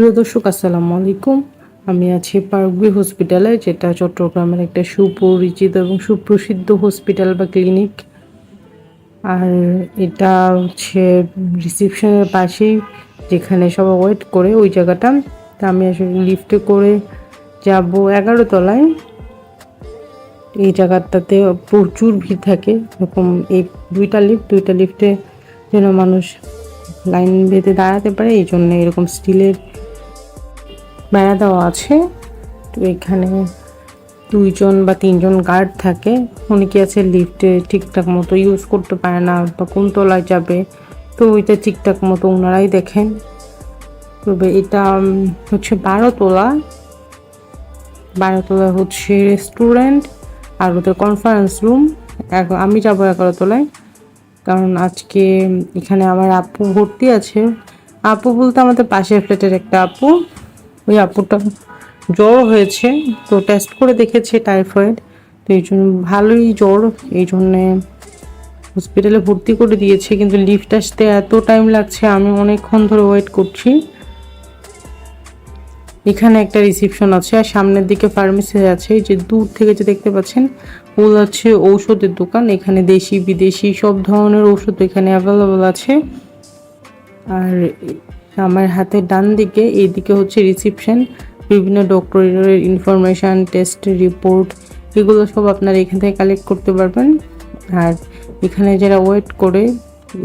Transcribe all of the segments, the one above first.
প্রিয় দর্শক, আসসালামু আলাইকুম। আমি আছি পার্কবি হসপিটালে, যেটা চট্টগ্রামের একটা সুপরিচিত এবং সুপ্রসিদ্ধ হসপিটাল বা ক্লিনিক। আর এটা হচ্ছে রিসেপশনের পাশেই, যেখানে সবাই ওয়েট করে ওই জায়গাটা। তা আমি আসলে লিফটে করে যাব এগারো তলায়। এই জায়গাটাতে প্রচুর ভিড় থাকে। এরকম এই দুইটা লিফট, দুইটা লিফটে যেন মানুষ লাইন বেঁধে দাঁড়াতে পারে, এই জন্য এরকম স্টিলের বেড়া দেওয়া আছে। তো এখানে দুইজন বা তিনজন গার্ড থাকে। অনেকে আছে লিফটে ঠিকঠাক মতো ইউজ করতে পারে না বা কোন তলায় যাবে? তো ওইটা ঠিকঠাক মতো ওনারাই দেখেন। তবে এটা হচ্ছে বারো তোলা। বারো তোলা হচ্ছে রেস্টুরেন্ট আর ওদের কনফারেন্স রুম আমি যাব এগারো তলায়। কারণ আজকে এখানে আমার আপু ভর্তি আছে। আপু বলতে আমাদের পাশের ফ্ল্যাটের একটা আপু। ওই আপুটা জ্বর হয়েছে, তো টেস্ট করে দেখেছে টাইফয়েড তো এই জন্য ভালোই জ্বর, এই জন্যে হসপিটালে ভর্তি করে দিয়েছে, কিন্তু লিফট আসতে এত টাইম লাগছে, আমি অনেকক্ষণ ধরে ওয়েট করছি। এখানে একটা রিসিপশন আছে, আর সামনের দিকে ফার্মেসি আছে যে দূর থেকে যে দেখতে পাচ্ছেন ওগুলো হচ্ছে ঔষধের দোকান, এখানে দেশি বিদেশি সব ধরনের ওষুধ এখানে অ্যাভেলেবল আছে। আর আমার হাতের ডান দিকে, এইদিকে হচ্ছে রিসিপশন বিভিন্ন ডক্টরের ইনফরমেশান টেস্ট রিপোর্ট এগুলো সব আপনারা এখান থেকে কালেক্ট করতে পারবেন। আর এখানে যারা ওয়েট করে,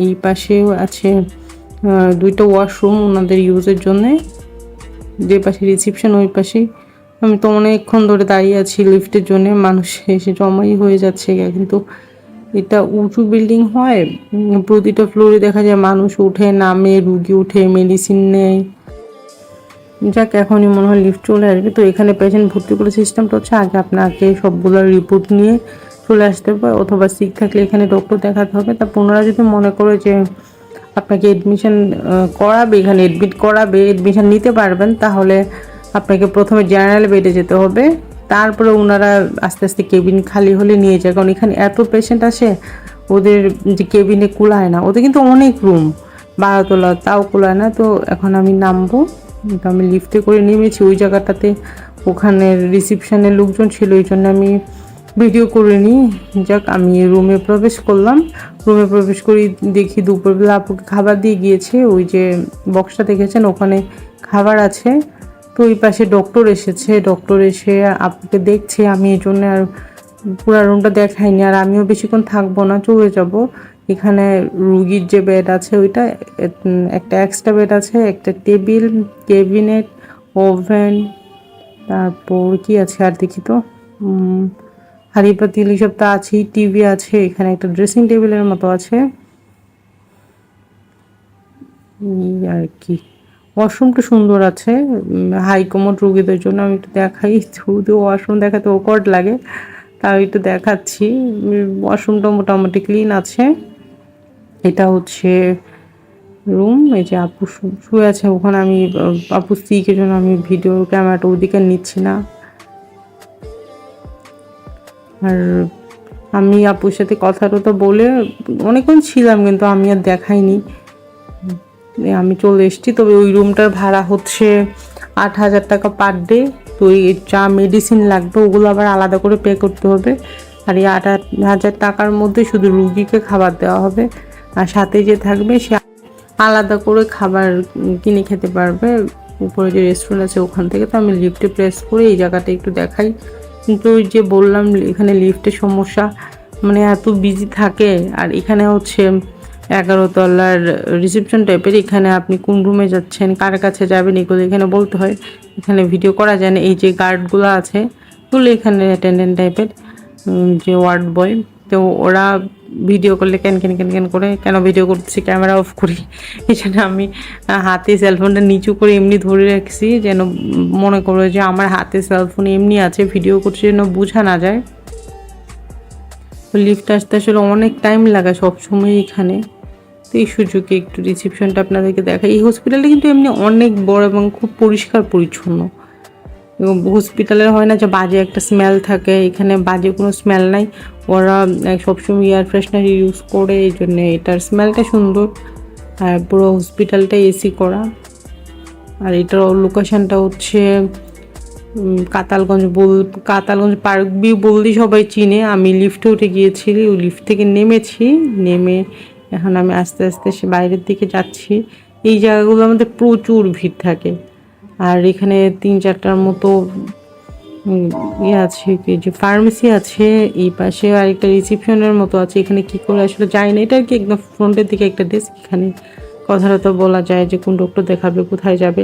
এই পাশেও আছে দুইটা ওয়াশরুম ওনাদের ইউজের জন্যে। যে পাশে রিসিপশন ওই পাশে। আমি তো অনেকক্ষণ ধরে দাঁড়িয়ে আছি লিফটের জন্য, মানুষ এসে জমাই হয়ে যাচ্ছে, কিন্তু এটা উঁচু বিল্ডিং হয় প্রতিটা ফ্লোরে দেখা যায় মানুষ উঠে নামে, রুগী উঠে মেডিসিন নেয়। যাক, এখনই মনে হয় লিফট চলে আসবে। তো এখানে পেশেন্ট ভর্তি করে সিস্টেমটা হচ্ছে আগে আপনাকে সবগুলো রিপোর্ট নিয়ে চলে আসতে হবে। অথবা সিক থাকলে এখানে ডক্টর দেখাতে হবে। তা পুনরা যদি মনে করে যে আপনাকে এডমিশন করাবে, এখানে এডমিট করাবে এডমিশন নিতে পারবেন, তাহলে আপনাকে প্রথমে জেনারেল বেডে যেতে হবে। তারপরে ওনারা আস্তে আস্তে কেবিন খালি হলে নিয়ে যায়। কারণ এখানে এত পেশেন্ট আসে, ওদের যে কেবিনে কুলায় না। ওদের কিন্তু অনেক রুম বারোতলা, তাও কুলায় না। তো এখন আমি নামবো, তো আমি লিফটে করে নেমেছি। ওই জায়গাটাতে ওখানে রিসিপশানের লোকজন ছিল, ওই জন্য আমি ভিডিও করে নিই। যাক, আমি রুমে প্রবেশ করলাম। রুমে প্রবেশ করি, দেখি দুপুরবেলা আপুকে খাবার দিয়ে গিয়েছে। ওই যে বক্সটা দেখেছেন? ওখানে খাবার আছে। তো ওই পাশে ডক্টর এসেছে ডক্টর এসে আপনাকে দেখছে, আমি এই জন্য আর পুরো রুমটা দেখাইনি। আর আমিও বেশিক্ষণ থাকব না, চলে যাব। এখানে রুগীর যে বেড আছে ওইটা একটা এক্সট্রা বেড আছে, একটা টেবিল ক্যাবিনেট ওভেন তারপর কি আছে আর দেখি তো? হাঁড়ি এসব তো আছেই টিভি আছে, এখানে একটা ড্রেসিং টেবিলের মতো আছে। আর কি। ওয়াশরুমটা সুন্দর আছে। হাই কমোড রুগীদের জন্য আমি একটু দেখাই। শুধু ওয়াশরুম দেখাতে ওকর্ড লাগে, তাও একটু দেখাচ্ছি। ওয়াশরুমটা মোটামুটি ক্লিন আছে। এটা হচ্ছে রুম এই যে আপু শুয়ে আছে, ওখানে আমি আপু সিকের জন্য আমি ভিডিও ক্যামেরাটা ওদিকে নিচ্ছি না। আর আমি আপুর সাথে কথা টথা বলে অনেকক্ষণ ছিলাম, কিন্তু আমি আর দেখাইনি। আমি চলে এসেছি। তবে ওই রুমটার ভাড়া হচ্ছে আট হাজার টাকা পার ডে। তো যা মেডিসিন লাগবে, ওগুলো আবার আলাদা করে পে করতে হবে। আর এই আট হাজার টাকার মধ্যে শুধু রুগীকে খাবার দেওয়া হবে। আর সাথে যে থাকবে, সে আলাদা করে খাবার কিনে খেতে পারবে। উপরে যে রেস্টুরেন্ট আছে ওখান থেকে। তো আমি লিফটে প্রেস করে এই জায়গাটা একটু দেখাই। কিন্তু ওই যে বললাম, এখানে লিফটের সমস্যা। মানে এত বিজি থাকে। আর এখানে হচ্ছে এগারো তলার রিসেপশন টাইপের এখানে আপনি কোন রুমে যাচ্ছেন, কার কাছে যাবেন, এগুলো এখানে বলতে হয়। এখানে ভিডিও করা যায় না। এই যে গার্ডগুলো আছে এগুলো এখানে অ্যাটেন্ডেন্ট টাইপের যে ওয়ার্ড বয় তো ওরা ভিডিও করলে ক্যান ক্যান ক্যান ক্যান করে? কেন ভিডিও করতেছি? ক্যামেরা অফ করি। জন্য আমি হাতে সেলফোনটা নিচু করে এমনি ধরে রাখছি, যেন মনে করো যে আমার হাতে সেলফোন এমনি আছে ভিডিও করছি যেন বোঝা না যায়। লিফট আসতে আসলে অনেক টাইম লাগে সবসময় এখানে। এই সুযোগে একটু রিসেপশনটা আপনাদেরকে দেখা এই হসপিটালটা কিন্তু এমনি অনেক বড় এবং খুব পরিষ্কার পরিচ্ছন্ন। এবং হসপিটালের হয় না যে বাজে একটা স্মেল থাকে, এখানে বাজে কোনো স্মেল নাই। ওরা সবসময় এয়ার ফ্রেশনার ইউজ করে, এই জন্য এটার স্মেলটা সুন্দর। আর পুরো হসপিটালটা এসি করা। আর এটার লোকেশানটা হচ্ছে কাতালগঞ্জ বল, কাতালগঞ্জ পার্ক ভিউ বলদি সবাই চিনে। আমি লিফটে উঠে গিয়েছি ওই লিফট থেকে নেমেছি। নেমে এখন আমি আস্তে আস্তে সে বাইরের দিকে যাচ্ছি। এই জায়গাগুলোর মধ্যে প্রচুর ভিড় থাকে। আর এখানে তিন চারটার মতো ইয়ে আছে যে ফার্মেসি আছে, এই পাশে আরেকটা রিসিপশনের মতো আছে। এখানে কি করে আসলে যায় না, এটা আর কি একদম ফ্রন্টের দিকে একটা ডেস্ক এখানে কথাটা তো বলা যায় যে কোন ডক্টর দেখাবে, কোথায় যাবে।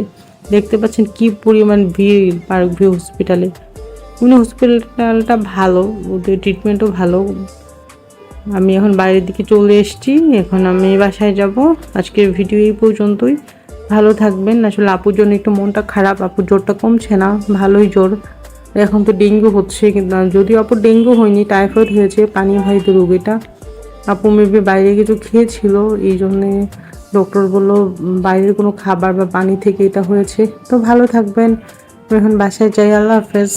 দেখতে পাচ্ছেন কি পরিমাণ ভিড় পার্ক ভিউ হসপিটালে উনি হসপিটালটা ভালো, ওদের ট্রিটমেন্টও ভালো। আমি এখন বাইরের দিকে চলে এসেছি, এখন আমি বাসায় যাব। আজকের ভিডিও এই পর্যন্তই। ভালো থাকবেন। আসলে আপুর জন্য একটু মনটা খারাপ, আপুর জ্বরটা কমছে না, ভালোই জ্বর। এখন তো ডেঙ্গু হচ্ছে, কিন্তু যদিও আপুর ডেঙ্গু হয়নি, টাইফয়েড হয়েছে, পানি ভাইদ রোগ এটা আপু মেবি বাইরে কিছু খেয়েছিল, এই জন্যে ডক্টর বলল বাইরের কোনো খাবার বা পানি থেকে এটা হয়েছে। তো ভালো থাকবেন। এখন বাসায় যাই, আল্লাহ হাফেজ।